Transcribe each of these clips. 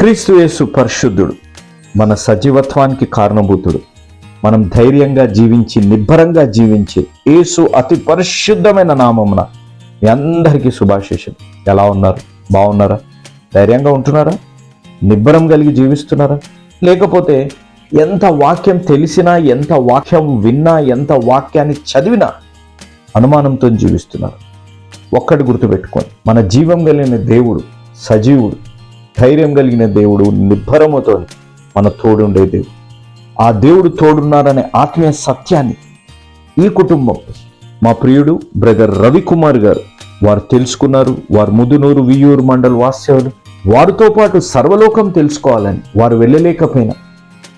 క్రీస్తు యేసు పరిశుద్ధుడు మన సజీవత్వానికి కారణభూతుడు. మనం ధైర్యంగా జీవించి నిబ్బరంగా జీవించి యేసు అతి పరిశుద్ధమైన నామమున మీ అందరికీ శుభాశేషం ఎలా ఉన్నారు? బాగున్నారా? ధైర్యంగా ఉంటున్నారా? నిబ్బరం కలిగి జీవిస్తున్నారా? లేకపోతే ఎంత వాక్యం తెలిసినా ఎంత వాక్యం విన్నా ఎంత వాక్యాన్ని చదివినా అనుమానంతో జీవిస్తున్నారు. ఒక్కటి గుర్తుపెట్టుకోండి మన జీవం కలిగిన దేవుడు సజీవుడు. ధైర్యం కలిగిన దేవుడు నిబ్బరముతో మన తోడుండే దేవుడు. ఆ దేవుడు తోడున్నారనే ఆత్మీయ సత్యాన్ని ఈ కుటుంబం మా ప్రియుడు బ్రదర్ రవికుమార్ గారు వారు తెలుసుకున్నారు. వారు ముదునూరు వియూరు మండల వాస్యవులు వారితో పాటు సర్వలోకం తెలుసుకోవాలని వారు వెళ్ళలేకపోయినా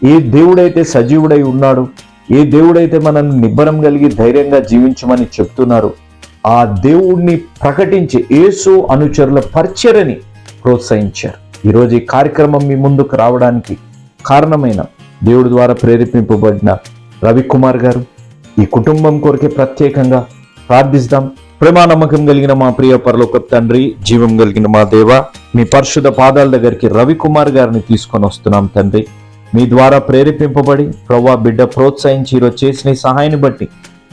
ఏ దేవుడైతే సజీవుడై ఉన్నాడో ఏ దేవుడైతే మనల్ని నిబ్బరం కలిగి ధైర్యంగా జీవించమని చెప్తున్నారు ఆ దేవుణ్ణి ప్రకటించి యేసు అనుచరుల పరిచర్ని ప్రోత్సహించారు. ఈరోజు ఈ కార్యక్రమం మీ ముందుకు రావడానికి కారణమైన దేవుడి ద్వారా ప్రేరేపింపబడిన రవికుమార్ గారు ఈ కుటుంబం కొరకే ప్రత్యేకంగా ప్రార్థిస్తాం. ప్రేమ నమ్మకం కలిగిన మా ప్రియ పరలోక తండ్రి జీవం కలిగిన మా దేవ మీ పరిశుద్ధ పాదాల దగ్గరికి రవికుమార్ గారిని తీసుకొని వస్తున్నాం తండ్రి. మీ ద్వారా ప్రేరేపింపబడి ప్రవ్వా బిడ్డ ప్రోత్సహించి ఈరోజు చేసిన సహాయాన్ని బట్టి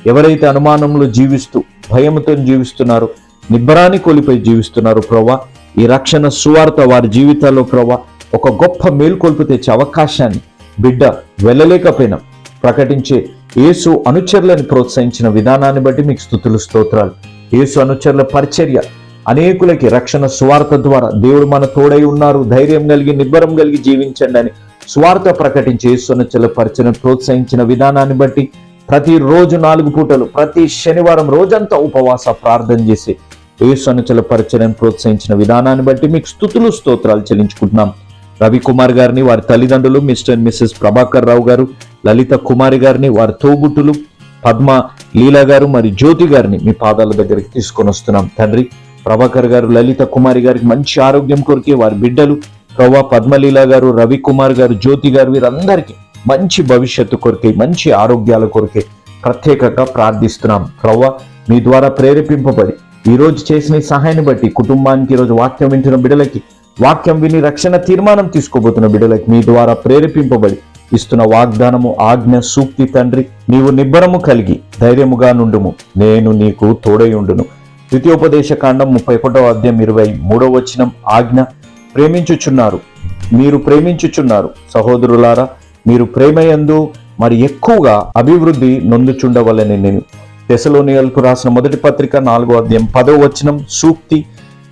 ఎవరైతే అనుమానంలో జీవిస్తూ భయముతో జీవిస్తున్నారో నిబ్బరాన్ని కోల్పోయి జీవిస్తున్నారు ప్రవ్వా ఈ రక్షణ సువార్త వారి జీవితాల్లో ప్రవా ఒక గొప్ప మేల్కొల్పు తెచ్చే అవకాశాన్ని బిడ్డ వెళ్ళలేకపోయినా ప్రకటించే యేసు అనుచరులను ప్రోత్సహించిన విధానాన్ని బట్టి మీకు స్థుతులు స్తోత్రాలు. యేసు అనుచరుల పరిచర్య అనేకులకి రక్షణ స్వార్థ ద్వారా దేవుడు మన తోడై ఉన్నారు ధైర్యం కలిగి నిబ్బరం కలిగి జీవించండి అని స్వార్థ ప్రకటించి యేసు అనుచరుల పరిచయం ప్రోత్సహించిన విధానాన్ని బట్టి ప్రతిరోజు నాలుగు పూటలు ప్రతి శనివారం రోజంతా ఉపవాస ప్రార్థన చేసి యేసు పరిచయం ప్రోత్సహించిన విధానాన్ని బట్టి మీకు స్థుతులు స్తోత్రాలు చెల్లించుకుంటున్నాం. రవికుమార్ గారిని వారి తల్లిదండ్రులు Mr and Mrs Prabhakar Rao garu Lalitha Kumari గారిని వారి తోబుట్టులు పద్మ లీలా గారు మరి జ్యోతి గారిని మీ పాదాల దగ్గరికి తీసుకొని వస్తున్నాం. తండ్రి ప్రభాకర్ గారు లలిత కుమారి గారికి మంచి ఆరోగ్యం కొరికే వారి బిడ్డలు ప్రభా పద్మలీల గారు రవికుమార్ గారు జ్యోతి గారు వీరందరికీ మంచి భవిష్యత్తు కొరికే మంచి ఆరోగ్యాల కొరికే ప్రత్యేకంగా ప్రార్థిస్తున్నాం. ప్రవ్వ మీ ద్వారా ప్రేరేపింపబడి ఈరోజు చేసిన సహాయాన్ని బట్టి కుటుంబానికి ఈరోజు వాక్యం వింటున్న బిడ్డలకి వాక్యం విని రక్షణ తీర్మానం తీసుకోబోతున్న బిడ్డలకి మీ ద్వారా ప్రేరేపింపబడి ఇస్తున్న వాగ్దానము ఆజ్ఞ సూక్తి తండ్రి నీవు నిబ్బరము కలిగి ధైర్యముగా నుండుము. నేను నీకు తోడై ఉండును. ద్వితీయోపదేశ కాండం ముప్పై ఒకటో అధ్యాయం ఇరవై మూడో వచనం ఆజ్ఞ. ప్రేమించుచున్నారు. మీరు ప్రేమించుచున్నారు. సహోదరులారా మీరు ప్రేమయందు మరి ఎక్కువగా అభివృద్ధి నొందుచుండవలని నేను తెసలోనియల్కు రాసిన మొదటి పత్రిక నాలుగో అధ్యాయం పదో వచనం సూక్తి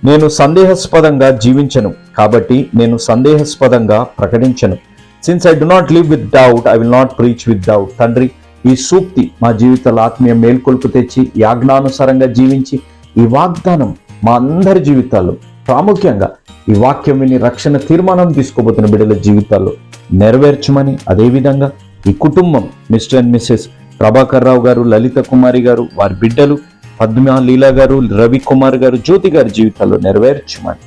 నేను సందేహాస్పదంగా జీవించను కాబట్టి నేను సందేహాస్పదంగా ప్రకటించను. Since I do not live with doubt I will not preach with doubt తండ్రి ఈ సూక్తి మా జీవితాల ఆత్మీయ మేల్కొల్పు తెచ్చి యాజ్ఞానుసారంగా జీవించి ఈ వాగ్దానం మా అందరి జీవితాల్లో ప్రాముఖ్యంగా ఈ వాక్యం విని రక్షణ తీర్మానం తీసుకోబోతున్న బిడ్డల జీవితాల్లో నెరవేర్చమని అదేవిధంగా ఈ కుటుంబం Mr and Mrs Prabhakar Rao garu Lalitha Kumari గారు వారి బిడ్డలు పద్మ లీలా గారు రవి కుమార్ గారు జ్యోతి గారి జీవితాల్లో నెరవేర్చమని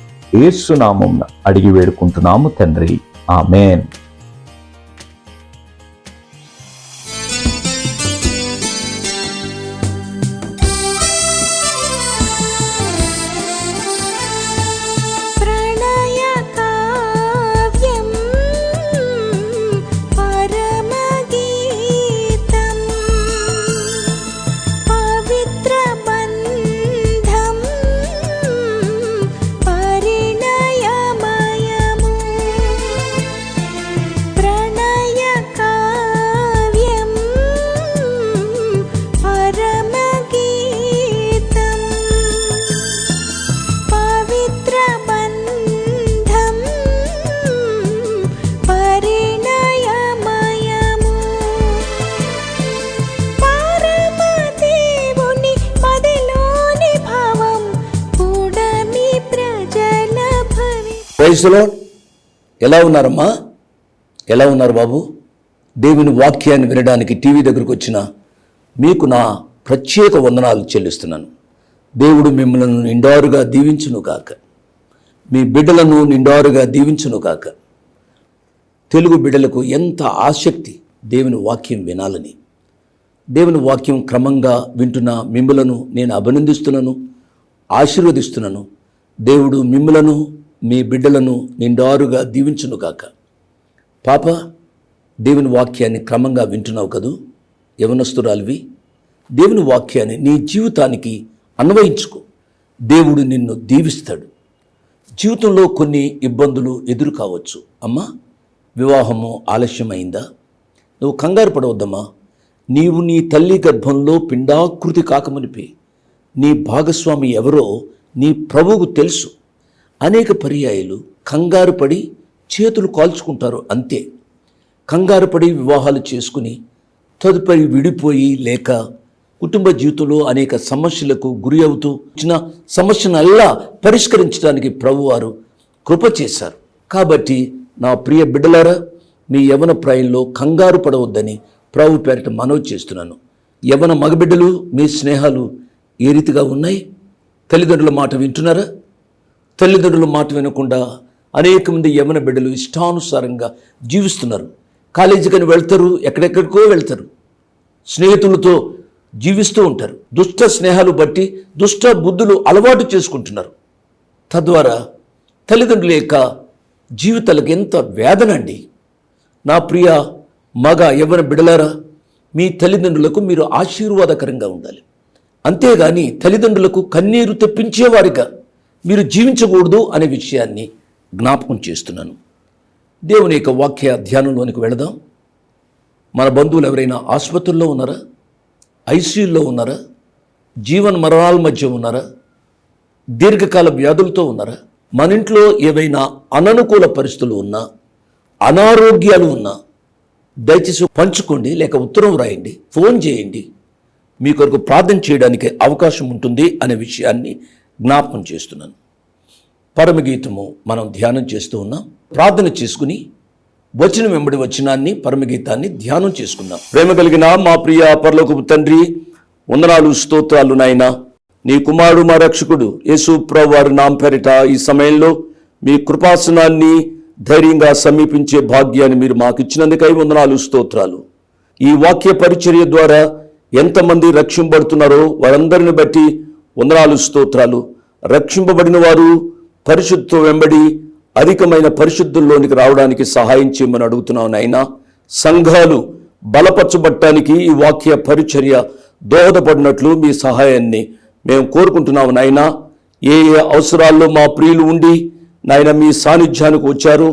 ఏసునామం అడిగి వేడుకుంటున్నాము తండ్రి. ఆమెన్. ప్రైజ్లో ఎలా ఉన్నారమ్మా? ఎలా ఉన్నారు బాబు? దేవుని వాక్యాన్ని వినడానికి టీవీ దగ్గరకు వచ్చిన మీకు నా ప్రత్యేక వందనాలు చెల్లిస్తున్నాను. దేవుడు మిమ్మల్ని నిండారుగా దీవించును కాక మీ బిడ్డలను నిండారుగా దీవించును కాక తెలుగు బిడ్డలకు ఎంత ఆసక్తి దేవుని వాక్యం వినాలని. దేవుని వాక్యం క్రమంగా వింటున్న మిమ్ములను నేను అభినందిస్తున్నాను ఆశీర్వదిస్తున్నాను. దేవుడు మిమ్ములను మీ బిడ్డలను నిండారుగా దీవించును కాక పాప దేవుని వాక్యాన్ని క్రమంగా వింటున్నావు కదూ? యవనస్తురాలివి దేవుని వాక్యాన్ని నీ జీవితానికి అన్వయించుకో. దేవుడు నిన్ను దీవిస్తాడు. జీవితంలో కొన్ని ఇబ్బందులు ఎదురు కావచ్చు. అమ్మా వివాహము ఆలస్యమైందా? నువ్వు కంగారు పడవద్దమ్మా. నీవు నీ తల్లి గర్భంలో పిండాకృతి కాకమనిపి. నీ భాగస్వామి ఎవరో నీ ప్రభువుకు తెలుసు. అనేక పర్యాయాలు కంగారు పడి చేతులు కాల్చుకుంటారు అంతే. కంగారు పడి వివాహాలు చేసుకుని తదుపరి విడిపోయి లేక కుటుంబ జీవితంలో అనేక సమస్యలకు గురి అవుతూ వచ్చిన సమస్యనల్లా పరిష్కరించడానికి ప్రభువారు కృప చేశారు. కాబట్టి నా ప్రియ బిడ్డలారా మీ యవన ప్రాయంలో కంగారు పడవద్దని ప్రభు పేరిట మనవి చేస్తున్నాను. యవన మగబిడ్డలు మీ స్నేహాలు ఏ రీతిగా ఉన్నాయి? తల్లిదండ్రుల మాట వింటున్నారా? తల్లిదండ్రుల మాట వినకుండా అనేక మంది యమన బిడ్డలు ఇష్టానుసారంగా జీవిస్తున్నారు. కాలేజీకని వెళ్తారు ఎక్కడెక్కడికో వెళ్తారు. స్నేహితులతో జీవిస్తూ ఉంటారు. దుష్ట స్నేహాలు బట్టి దుష్ట బుద్ధులు అలవాటు చేసుకుంటున్నారు. తద్వారా తల్లిదండ్రుల యొక్క జీవితాలకు ఎంత వేదన అండి. నా ప్రియ మగ యవ్వన బిడలారా మీ తల్లిదండ్రులకు మీరు ఆశీర్వాదకరంగా ఉండాలి. అంతేగాని తల్లిదండ్రులకు కన్నీరు తెప్పించేవారిగా మీరు జీవించకూడదు అనే విషయాన్ని జ్ఞాపకం చేస్తున్నాను. దేవుని యొక్క వాక్య ధ్యానంలోనికి వెళదాం. మన బంధువులు ఎవరైనా ఆసుపత్రుల్లో ఉన్నారా? ఐసీయూలో ఉన్నారా? జీవన మరణాల మధ్య ఉన్నారా? దీర్ఘకాల వ్యాధులతో ఉన్నారా? మన ఇంట్లో ఏవైనా అననుకూల పరిస్థితులు ఉన్నా అనారోగ్యాలు ఉన్నా దయచేసి పంచుకోండి లేక ఉత్తరం రాయండి ఫోన్ చేయండి. మీ కొరకు ప్రార్థన చేయడానికి అవకాశం ఉంటుంది అనే విషయాన్ని జ్ఞాపకం చేస్తున్నాను. పరమగీతము మనం ధ్యానం చేస్తూ ఉన్నాం. ప్రార్థన చేసుకుని వచనం వెంబడి వచనాన్ని పరమగీతాన్ని ధ్యానం చేసుకున్నాం ప్రేమ కలిగిన మా ప్రియ పరలోకపు తండ్రి వందనాలు స్తోత్రాలు నాయన. నీ కుమారుడు మా రక్షకుడు యేసు ప్రభు నాం పేరిట ఈ సమయంలో మీ కృపాసనాన్ని ధైర్యంగా సమీపించే భాగ్యాన్ని మీరు మాకు ఇచ్చినందుకై వందనాలు స్తోత్రాలు. ఈ వాక్య పరిచర్య ద్వారా ఎంతమంది రక్షింపబడుతున్నారో వారందరిని బట్టి వందనాలు స్తోత్రాలు. రక్షింపబడిన వారు పరిశుద్ధ వెంబడి అధికమైన పరిశుద్ధుల్లోనికి రావడానికి సహాయం చేయమని అడుగుతున్నావు నాయనా. సంఘాలు బలపరచబట్టడానికి ఈ వాక్య పరిచర్య దోహదపడినట్లు మీ సహాయాన్ని మేము కోరుకుంటున్నాము నాయనా. ఏ ఏ అవసరాల్లో మా ప్రియులు ఉండి నాయన మీ సాన్నిధ్యానికి వచ్చారు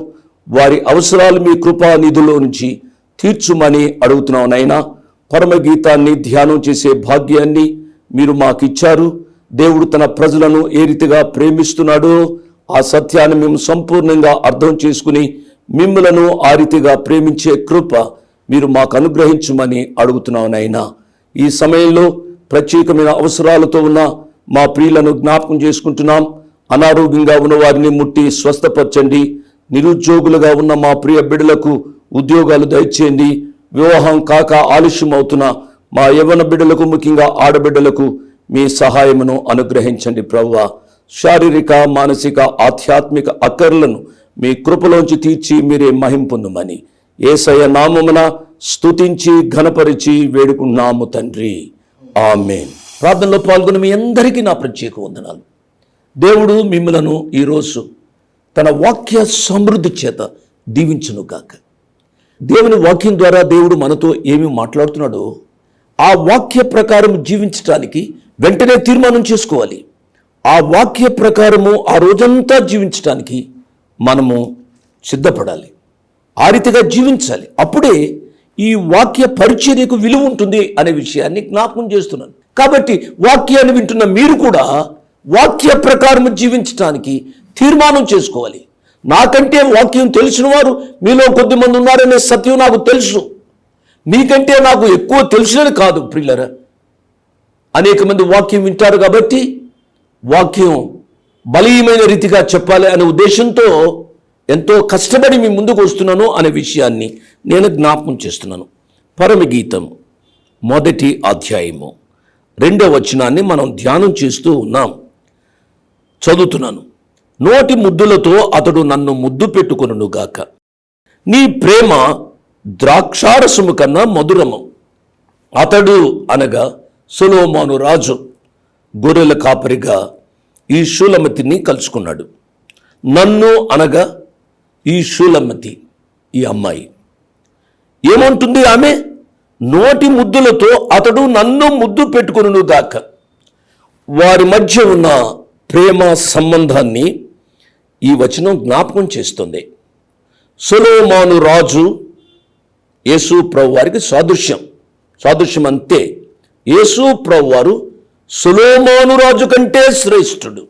వారి అవసరాలు మీ కృపా నిధుల్లో నుంచి తీర్చుమని అడుగుతున్నాం నాయనా. పరమగీతాన్ని ధ్యానం చేసే భాగ్యాన్ని మీరు మాకిచ్చారు. దేవుడు తన ప్రజలను ఏ రీతిగా ప్రేమిస్తున్నాడో ఆ సత్యాన్ని మేము సంపూర్ణంగా అర్థం చేసుకుని మిమ్మలను ఆ రీతిగా ప్రేమించే కృప మీరు మాకు అనుగ్రహించమని అడుగుతున్నాం నాయన. ఈ సమయంలో ప్రత్యేకమైన అవసరాలతో ఉన్న మా ప్రియులను జ్ఞాపకం చేసుకుంటున్నాం. అనారోగ్యంగా ఉన్న వారిని ముట్టి స్వస్థపరచండి. నిరుద్యోగులుగా ఉన్న మా ప్రియ బిడ్డలకు ఉద్యోగాలు దయచేయండి. వివాహం కాక ఆలస్యం అవుతున్న మా యవ్వన బిడ్డలకు ముఖ్యంగా ఆడబిడ్డలకు మీ సహాయమును అనుగ్రహించండి ప్రవ్వ. శారీరక మానసిక ఆధ్యాత్మిక అక్కర్లను మీ కృపలోంచి తీర్చి మీరే మహింపొందుమని ఏసయ నామమున స్తుతించి ఘనపరిచి వేడుకున్నాము తండ్రి. ఆమెన్. ప్రార్థనలో పాల్గొన్న మీ అందరికీ నా ప్రత్యేక వందనాలు. దేవుడు మిమ్మలను ఈరోజు తన వాక్య సమృద్ధి చేత దీవించును గాక. దేవుని వాక్యం ద్వారా దేవుడు మనతో ఏమి మాట్లాడుతున్నాడో ఆ వాక్య ప్రకారం జీవించటానికి వెంటనే తీర్మానం చేసుకోవాలి. ఆ వాక్య ప్రకారము ఆ రోజంతా జీవించటానికి మనము సిద్ధపడాలి. ఆ రీతిగా జీవించాలి. అప్పుడే ఈ వాక్య పరిచర్యకు విలువ ఉంటుంది అనే విషయాన్ని జ్ఞాపకం చేస్తున్నాను. కాబట్టి వాక్యాన్ని వింటున్న మీరు కూడా వాక్య ప్రకారం జీవించటానికి తీర్మానం చేసుకోవాలి. నాకంటే వాక్యం తెలిసిన వారు మీలో కొద్దిమంది ఉన్నారనే సత్యం నాకు తెలుసు. మీకంటే నాకు ఎక్కువ తెలిసినది కాదు ప్రిల్లరా అనేక మంది వాక్యం వింటారు కాబట్టి వాక్యం బలీయమైన రీతిగా చెప్పాలి అనే ఉద్దేశంతో ఎంతో కష్టపడి మీ ముందుకు వస్తున్నాను అనే విషయాన్ని నేను జ్ఞాపకం చేస్తున్నాను. పరమగీతం మొదటి అధ్యాయము రెండవ వచనాన్ని మనం ధ్యానం చేస్తూ ఉన్నాం. చదువుతున్నాను. నోటి ముద్దులతో అతడు నన్ను ముద్దు పెట్టుకునుగాక నీ ప్రేమ ద్రాక్షారసము కన్నా మధురము. అతడు అనగా సులోమాను రాజు గొర్రెల కాపరిగా ఈ శూలమతిని కలుసుకున్నాడు. నన్ను అనగా ఈ శూలమతి ఈ అమ్మాయి. ఏమంటుంది ఆమె? నోటి ముద్దులతో అతడు నన్ను ముద్దు పెట్టుకును దాకా వారి మధ్య ఉన్న ప్రేమ సంబంధాన్ని ఈ వచనం జ్ఞాపకం చేస్తుంది. సొలోమాను రాజు యేసు ప్రభు వారికి సాదృశ్యం. సాదృశ్యం అంతే యేసు ప్రవ్వారు వారు రాజు కంటే శ్రేష్ఠుడు.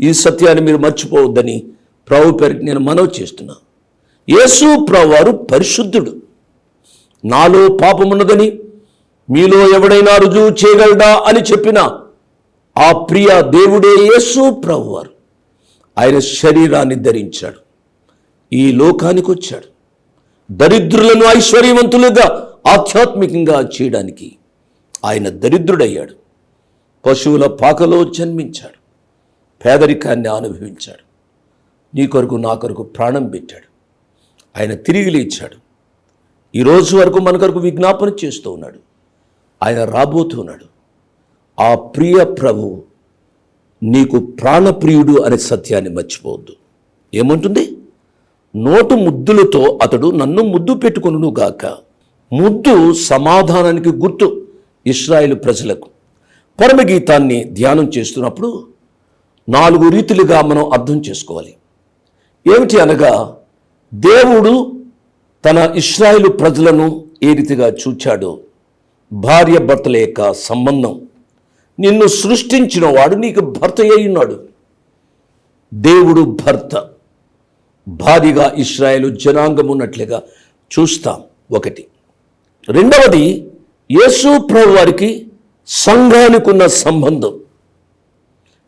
ఈ సత్యాన్ని మీరు మర్చిపోవద్దని ప్రభు పేరుకి నేను మనవి చేస్తున్నా. యేసు ప్రవ్వారు పరిశుద్ధుడు. నాలో పాపమున్నదని మీలో ఎవడైనా రుజువు చేయగలడా అని చెప్పిన ఆ ప్రియ దేవుడే యేసు ప్రవ్వారు ఆయన శరీరాన్ని ధరించాడు. ఈ లోకానికి వచ్చాడు. దరిద్రులను ఐశ్వర్యవంతులుగా ఆధ్యాత్మికంగా చేయడానికి ఆయన దరిద్రుడయ్యాడు. పశువుల పాకలో జన్మించాడు. పేదరికాన్ని అనుభవించాడు. నీ కొరకు నా కొరకు ప్రాణం పెట్టాడు. ఆయన తిరిగి లేచాడు. ఈరోజు వరకు మన కొరకు విజ్ఞాపన చేస్తూ ఉన్నాడు. ఆయన రాబోతున్నాడు ఆ ప్రియ ప్రభు నీకు ప్రాణప్రియుడు అనే సత్యాన్ని మర్చిపోవద్దు. ఏముంటుంది? నోటు ముద్దులతో అతడు నన్ను ముద్దు పెట్టుకును గాక ముద్దు సమాధానానికి గుర్తు. ఇస్రాయేల్ ప్రజలకు పరమగీతాన్ని ధ్యానం చేస్తున్నప్పుడు నాలుగు రీతులుగా మనం అర్థం చేసుకోవాలి. ఏమిటి అనగా దేవుడు తన ఇస్రాయిలు ప్రజలను ఏ రీతిగా చూచాడో? భార్య భర్తల యొక్క సంబంధం. నిన్ను సృష్టించిన వాడు నీకు భర్త అయి ఉన్నాడు. దేవుడు భర్త. భారీగా ఇస్రాయేలు జనాంగం ఉన్నట్లుగా చూస్తాం. ఒకటి. రెండవది యేసు ప్రభు వారికి సంఘానికి ఉన్న సంబంధం.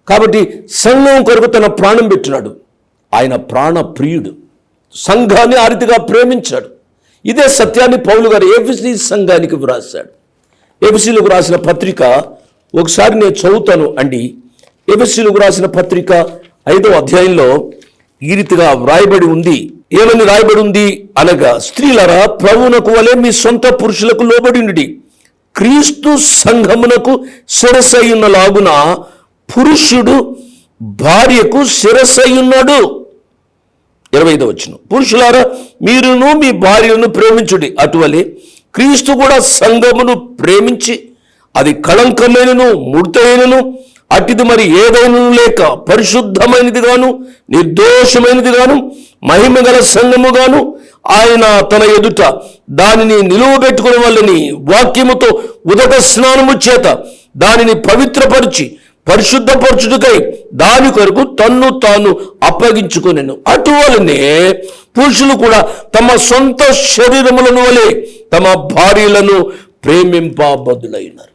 కాబట్టి సంఘం కొరకు తన ప్రాణం పెట్టినాడు. ఆయన ప్రాణ ప్రియుడు. సంఘాన్ని ఆ రీతిగా ప్రేమించాడు. ఇదే సత్యాన్ని పౌలు గారు ఏబిసి సంఘానికి వ్రాశాడు. ఏబిసీలకు రాసిన పత్రిక ఒకసారి నేను చదువుతాను అండి. ఏబిసీలకు రాసిన పత్రిక ఐదో అధ్యాయంలో ఈ రీతిగా వ్రాయబడి ఉంది. ఏమని రాయబడి ఉంది? అనగా స్త్రీలరా ప్రభువునకు వలె మీ సొంత పురుషులకు లోబడి క్రీస్తు సంఘమునకు శిరసయ్యున్న లాగున పురుషుడు భార్యకు శిరసయ్యున్నాడు ఇరవై ఐదో వచ్చిన పురుషులారా మీరును మీ భార్యను ప్రేమించుడి. అటువలే క్రీస్తు కూడా సంఘమును ప్రేమించి అది కళంకమైనను ముడతైనను అటిది మరి ఏదైనా లేక పరిశుద్ధమైనది గాను నిర్దోషమైనది గాను మహిమ గల సంఘము గాను ఆయన తన ఎదుట దానిని నిలువ పెట్టుకుని వాళ్ళని వాక్యముతో ఉదక స్నానము చేత దానిని పవిత్రపరిచి పరిశుద్ధపరచుటకై దాని కొరకు తన్ను తాను అప్పగించుకొనెను. అటువలనే పురుషులు కూడా తమ సొంత శరీరములను వలె తమ భార్యలను ప్రేమింపబద్దులైనారు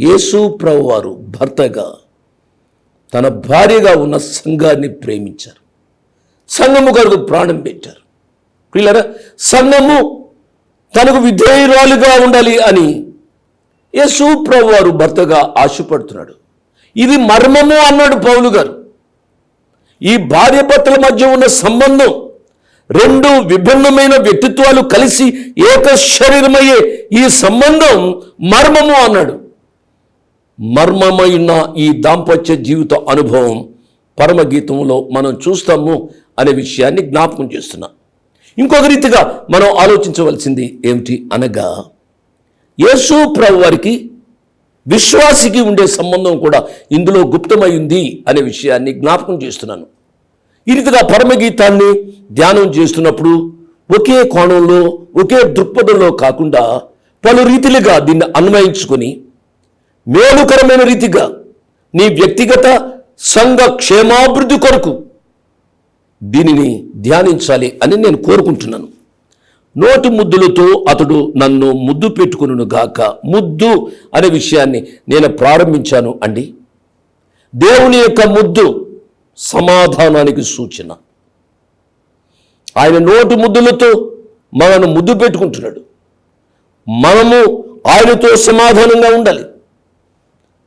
యేసు ప్రభువారు భర్తగా తన భార్యగా ఉన్న సంఘాన్ని ప్రేమించారు. సంఘము కొరకు ప్రాణం పెట్టారు. పిల్లరా సంఘము తనకు విధేయురాలుగా ఉండాలి అని యేసు ప్రభు వారు భర్తగా ఆశపడుతున్నాడు. ఇది మర్మము అన్నాడు పౌలు గారు. ఈ భార్య భర్తల మధ్య ఉన్న సంబంధం రెండు విభిన్నమైన వ్యక్తిత్వాలు కలిసి ఏక శరీరమయ్యే ఈ సంబంధం మర్మము అన్నాడు. మర్మమైన ఈ దాంపత్య జీవిత అనుభవం పరమగీతంలో మనం చూస్తాము అనే విషయాన్ని జ్ఞాపకం చేస్తున్నా. ఇంకొక రీతిగా మనం ఆలోచించవలసింది ఏమిటి అనగా యేసు ప్రభు వారికి విశ్వాసికి ఉండే సంబంధం కూడా ఇందులో గుప్తమైంది అనే విషయాన్ని జ్ఞాపకం చేస్తున్నాను. ఈ రీతిగా పరమగీతాన్ని ధ్యానం చేస్తున్నప్పుడు ఒకే కోణంలో ఒకే దృక్పథంలో కాకుండా పలు రీతిలుగా దీన్ని అన్వయించుకొని మేలుకరమైన రీతిగా నీ వ్యక్తిగత సంఘ క్షేమాభివృద్ధి కొరకు దీనిని ధ్యానించాలి అని నేను కోరుకుంటున్నాను. నోటి ముద్దులతో అతడు నన్ను ముద్దు పెట్టుకును గాక. ముద్దు అనే విషయాన్ని నేను ప్రారంభించాను అండి. దేవుని యొక్క ముద్దు సమాధానానికి సూచన. ఆయన నోటి ముద్దులతో మనను ముద్దు పెట్టుకుంటున్నాడు. మనము ఆయనతో సమాధానంగా ఉండాలి.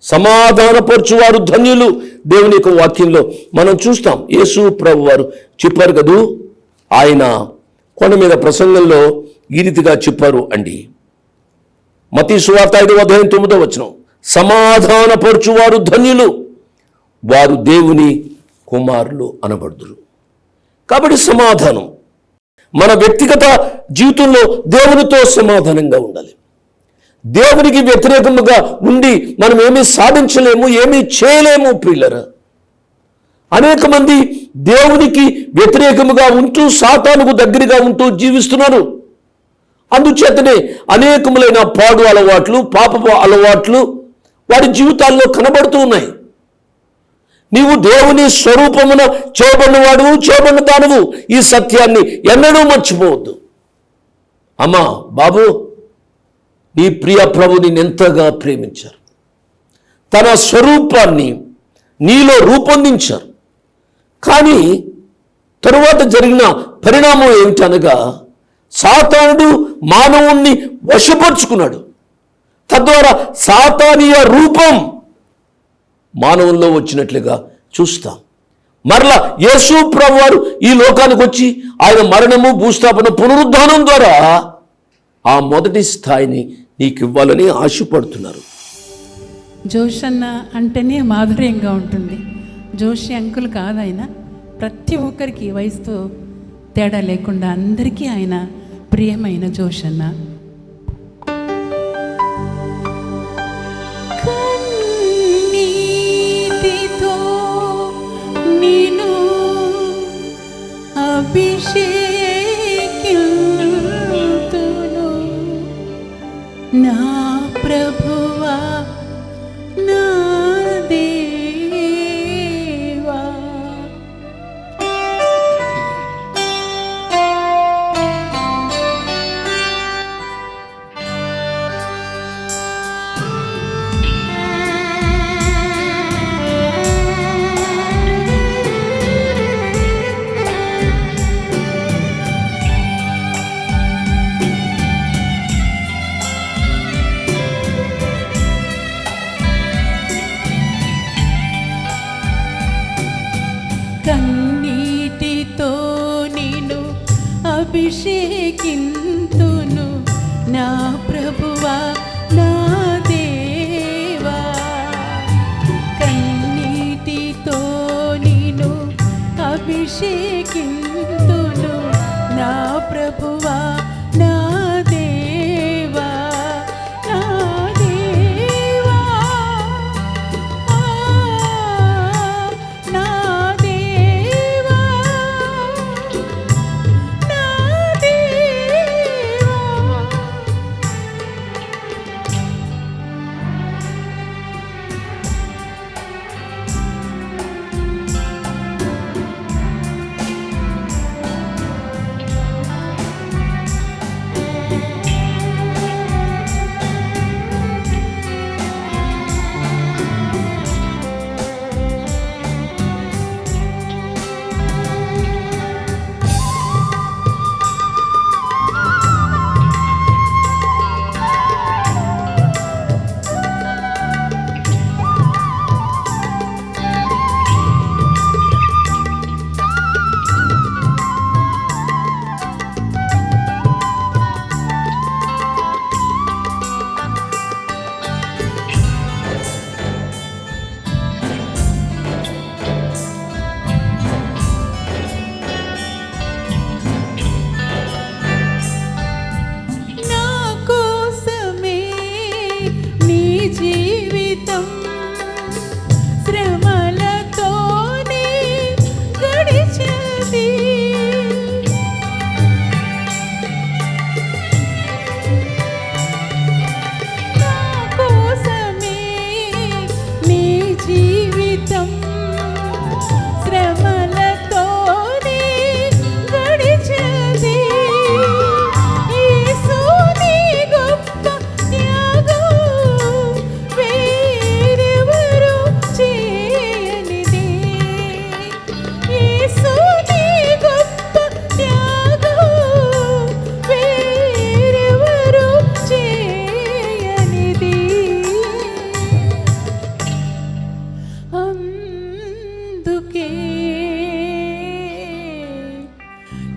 సమాధానపరచువారు ధన్యులు. దేవుని యొక్క వాక్యంలో మనం చూస్తాం యేసు ప్రభు వారు చెప్పారు కదూ? ఆయన కొండ మీద ప్రసంగంలో ఈ రీతిగా చెప్పారు అండి. మతి సువార్త ఐదవ అధ్యాయం తొమ్మిదో వచ్చిన సమాధానపరచువారు ధన్యులు వారు దేవుని కుమారులు అనబడుదురు. కాబట్టి సమాధానం మన వ్యక్తిగత జీవితంలో దేవునితో సమాధానంగా ఉండాలి. దేవునికి వ్యతిరేకముగా ఉండి మనం ఏమీ సాధించలేము ఏమీ చేయలేము పిల్లరా అనేక మంది దేవునికి వ్యతిరేకముగా ఉంటూ సాతానుకు దగ్గరగా ఉంటూ జీవిస్తున్నారు. అందుచేతనే అనేకములైన పాడు అలవాట్లు పాపపు అలవాట్లు వారి జీవితాల్లో కనబడుతూ ఉన్నాయి. నీవు దేవుని స్వరూపమున చేయబడినవాడు చేయబడిన దానవు. ఈ సత్యాన్ని ఎన్నడూ మర్చిపోవద్దు. అమ్మా బాబు ఈ ప్రియ ప్రభుని ఎంతగా ప్రేమించారు? తన స్వరూపాన్ని నీలో రూపొందించారు. కానీ తరువాత జరిగిన పరిణామం ఏమిటనగా సాతానుడు మానవుణ్ణి వశపరుచుకున్నాడు. తద్వారా సాతానీయ రూపం మానవుల్లో వచ్చినట్లుగా చూస్తాం. మరలా యేసు ప్రభు వారు ఈ లోకానికి వచ్చి ఆయన మరణము భూస్థాపన పునరుద్ధానం ద్వారా ఆ మొదటి స్థాయిని నీకు ఇవ్వాలని ఆశపడుతున్నారు. జోష్ అన్న అంటేనే మాధుర్యంగా ఉంటుంది. జోషి అంకుల్ కాదు ఆయన ప్రతి ఒక్కరికి వయసుతో తేడా లేకుండా అందరికీ ఆయన ప్రియమైన జోష్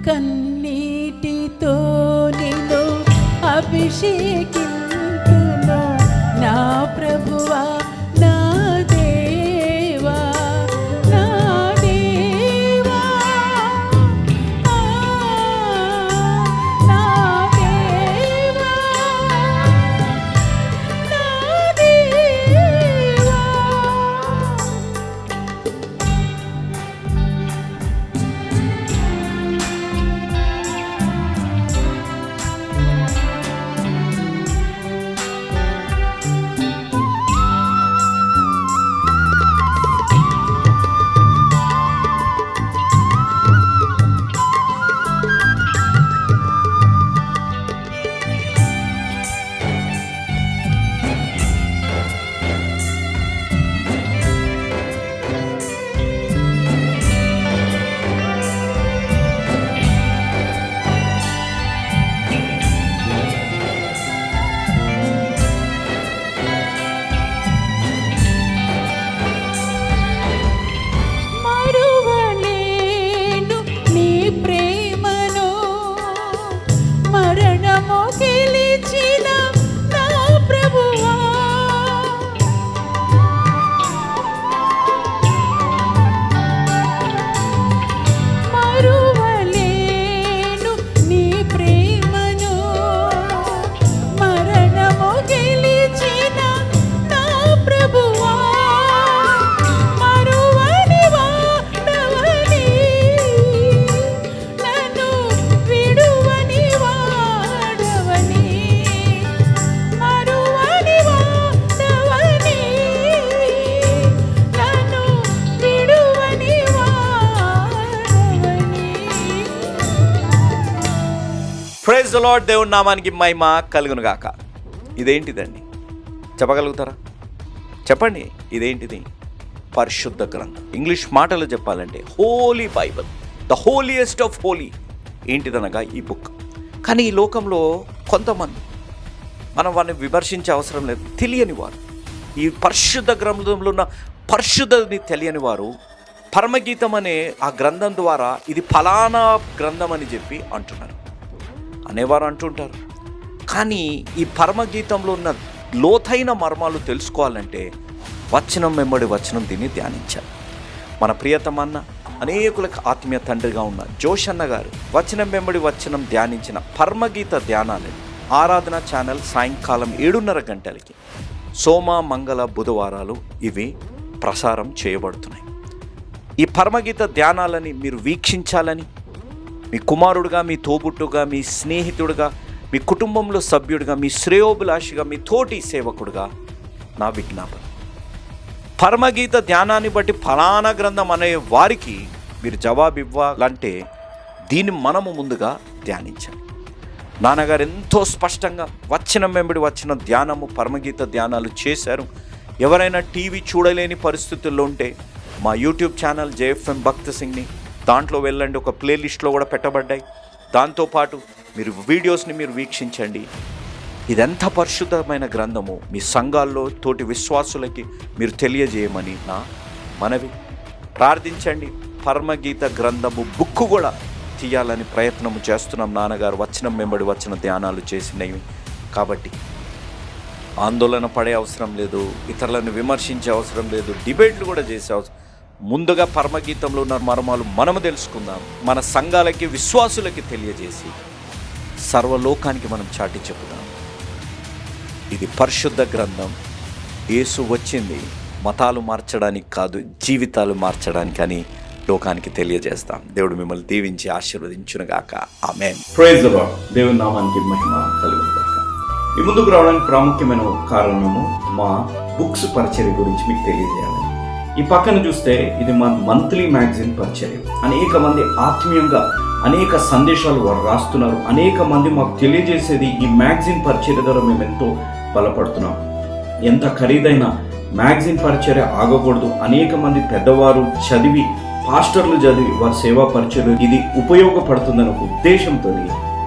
కన్నీటితో నిన్ను అభిషేకి ప్రైజ్ లాడ్ లార్డ్ దేవుని నామానికి మహిమ కలుగును గాక ఇదేంటిదండి? చెప్పగలుగుతారా? చెప్పండి ఇదేంటిది? పరిశుద్ధ గ్రంథం. ఇంగ్లీష్ మాటలు చెప్పాలంటే Holy Bible the holiest of holy ఏంటిదనగా ఈ బుక్ కానీ ఈ లోకంలో కొంతమంది మనం వారిని విమర్శించే అవసరం లేదు తెలియని వారు. ఈ పరిశుద్ధ గ్రంథంలో ఉన్న పరిశుద్ధని తెలియని వారు పరమగీతం అనే ఆ గ్రంథం ద్వారా ఇది ఫలానా గ్రంథం అని చెప్పి అంటున్నారు. అనేవారు అంటుంటారు. కానీ ఈ పరమగీతంలో ఉన్న లోతైన మర్మాలు తెలుసుకోవాలంటే వచనం వెంబడి వచనం దీన్ని ధ్యానించాలి. మన ప్రియతమన్న అనేకులకు ఆత్మీయ తండ్రిగా ఉన్న జోషన్న గారు వచనం వెంబడి వచనం ధ్యానించిన పరమగీత ధ్యానాలు ఆరాధన ఛానల్ సాయంకాలం ఏడున్నర గంటలకి సోమ మంగళ బుధవారాలు ఇవి ప్రసారం చేయబడుతున్నాయి. ఈ పరమగీత ధ్యానాలని మీరు వీక్షించాలని మీ కుమారుడుగా మీ తోబుట్టుగా మీ స్నేహితుడుగా మీ కుటుంబంలో సభ్యుడిగా మీ శ్రేయోభిలాషిగా మీ తోటి సేవకుడుగా నా విజ్ఞాపన. పరమగీత ధ్యానాన్ని బట్టి ఫలానా గ్రంథం అనే వారికి మీరు జవాబు ఇవ్వాలంటే దీన్ని మనము ముందుగా ధ్యానించాలి. నాన్నగారు ఎంతో స్పష్టంగా వచ్చిన వెంబడి వచ్చిన ధ్యానము పరమగీత ధ్యానాలు చేశారు. ఎవరైనా టీవీ చూడలేని పరిస్థితుల్లో ఉంటే మా యూట్యూబ్ ఛానల్ జేఎఫ్ఎం భక్త సింగ్ని దాంట్లో వెళ్ళండి ఒక ప్లేలిస్ట్లో కూడా పెట్టబడ్డాయి. దాంతోపాటు మీరు వీడియోస్ని మీరు వీక్షించండి. ఇదెంత పరిశుద్ధమైన గ్రంథము మీ సంఘాల్లో తోటి విశ్వాసులకి మీరు తెలియజేయమని నా మనవి. ప్రార్థించండి పరమగీత గ్రంథము బుక్ కూడా తీయాలని ప్రయత్నం చేస్తున్నాం నాన్నగారు. వచనం వెంబడి వచ్చిన ధ్యానాలు చేసినవి. కాబట్టి ఆందోళన పడే అవసరం లేదు ఇతరులను విమర్శించే అవసరం లేదు డిబేట్లు కూడా చేసే అవసరం ముందుగా పరమగీతంలో ఉన్న మర్మాలు మనము తెలుసుకుందాం. మన సంఘాలకి విశ్వాసులకి తెలియజేసి సర్వలోకానికి మనం చాటి చెప్పుదాం. ఇది పరిశుద్ధ గ్రంథం. యేసు వచ్చింది. మతాలు మార్చడానికి కాదు జీవితాలు మార్చడానికి అని లోకానికి తెలియజేస్తాం. దేవుడు మిమ్మల్ని దీవించి ఆశీర్వదించునుగాక. ఆమె ప్రైజ్ దేవుని నామానికి మహిమ కలుగుతాక ఈ ముందుకు రావడానికి ప్రాముఖ్యమైన కారణము మా బుక్స్ పరిచయం గురించి మీకు తెలియజేయాలి ఈ పక్కన చూస్తే ఇది మన మంత్లీ మ్యాగజైన్ పరిచర్య. అనేక మంది ఆత్మీయంగా అనేక సందేశాలు వారు రాస్తున్నారు. అనేక మంది మాకు తెలియజేసేది ఈ మ్యాగజైన్ పరిచర్య ద్వారా మేము ఎంతో బలపడుతున్నాం. ఎంత ఖరీదైన మ్యాగజైన్ పరిచర్య ఆగకూడదు. అనేక మంది పెద్దవారు చదివి పాస్టర్లు చదివి వారి సేవా పరిచయం ఇది ఉపయోగపడుతుందనే ఉద్దేశంతో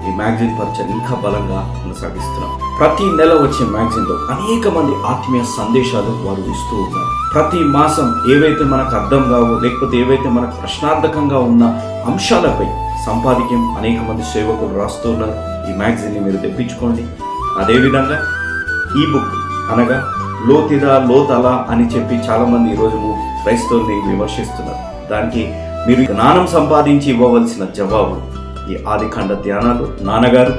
ఈ మ్యాగజైన్ పరిచయం ఇంకా బలంగా కొనసాగిస్తున్నాం. ప్రతి నెల వచ్చే మ్యాగజైన్లో అనేక మంది ఆత్మీయ సందేశాలు వారు ఇస్తూ ఉన్నారు. ప్రతి మాసం ఏవైతే మనకు అర్థం కావో లేకపోతే ఏవైతే మనకు ప్రశ్నార్థకంగా ఉన్న అంశాలపై సంపాదికం అనేక మంది సేవకులు రాస్తున్నారు ఈ మ్యాగజైన్ని మీరు తెప్పించుకోండి. అదేవిధంగా ఈ బుక్ అనగా లోతిదా లోతల అని చెప్పి చాలామంది ఈరోజు క్రైస్తవుల్ని విమర్శిస్తున్నారు. దానికి మీరు జ్ఞానం సంపాదించి ఇవ్వవలసిన జవాబు ఈ ఆదికాండ ధ్యానాలు. నాన్నగారు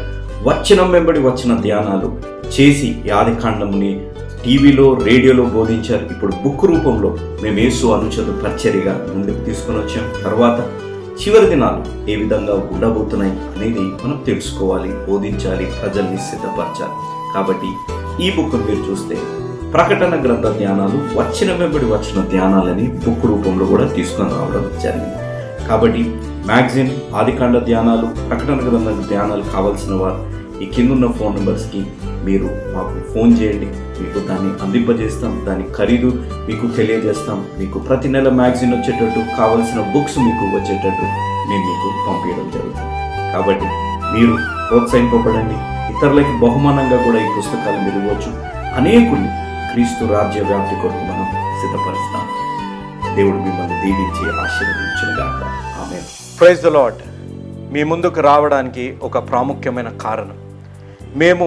వచ్చినం వెంబడి వచ్చిన ధ్యానాలు చేసి ఈ ఆదికాండముని టీవీలో రేడియోలో బోధించారు. ఇప్పుడు బుక్ రూపంలో మేము యేసు అనుచరు పరిచర్యగా ముందుకు తీసుకొని వచ్చాం. తర్వాత చివరి దినాలు ఏ విధంగా ఉండబోతున్నాయి అనేది మనం తెలుసుకోవాలి బోధించాలి ప్రజల్ని సిద్ధపరచాలి. కాబట్టి ఈ బుక్ మీరు చూస్తే ప్రకటన గ్రంథ ధ్యానాలు వచ్చిన వెంబడి వచ్చిన ధ్యానాలని బుక్ రూపంలో కూడా తీసుకొని రావడం జరిగింది. కాబట్టి మ్యాగజైన్ ఆదికాండ ధ్యానాలు ప్రకటన గ్రంథ ధ్యానాలు కావాల్సిన వారు ఈ కిందున్న ఫోన్ నెంబర్స్కి మీరు మాకు ఫోన్ చేయండి. మీకు దాన్ని అందింపజేస్తాం. దాని ఖరీదు మీకు తెలియజేస్తాం. మీకు ప్రతి నెల మ్యాగజిన్ వచ్చేటట్టు కావాల్సిన బుక్స్ మీకు వచ్చేటట్టు మేము మీకు పంపించడం జరుగుతుంది. కాబట్టి మీరు ప్రోత్సహింపబడండి. ఇతరులకి బహుమానంగా కూడా ఈ పుస్తకాలు మీరు ఇవ్వచ్చు. అనేకులు క్రీస్తు రాజ్య వ్యాప్తి కొరకు మనం సిద్ధపరుస్తాం. దేవుడు మిమ్మల్ని దీవించి ఆశీర్వదించుగాక ఆమె ప్రైజ్ ద లాడ్ మీ ముందుకు రావడానికి ఒక ప్రాముఖ్యమైన కారణం. మేము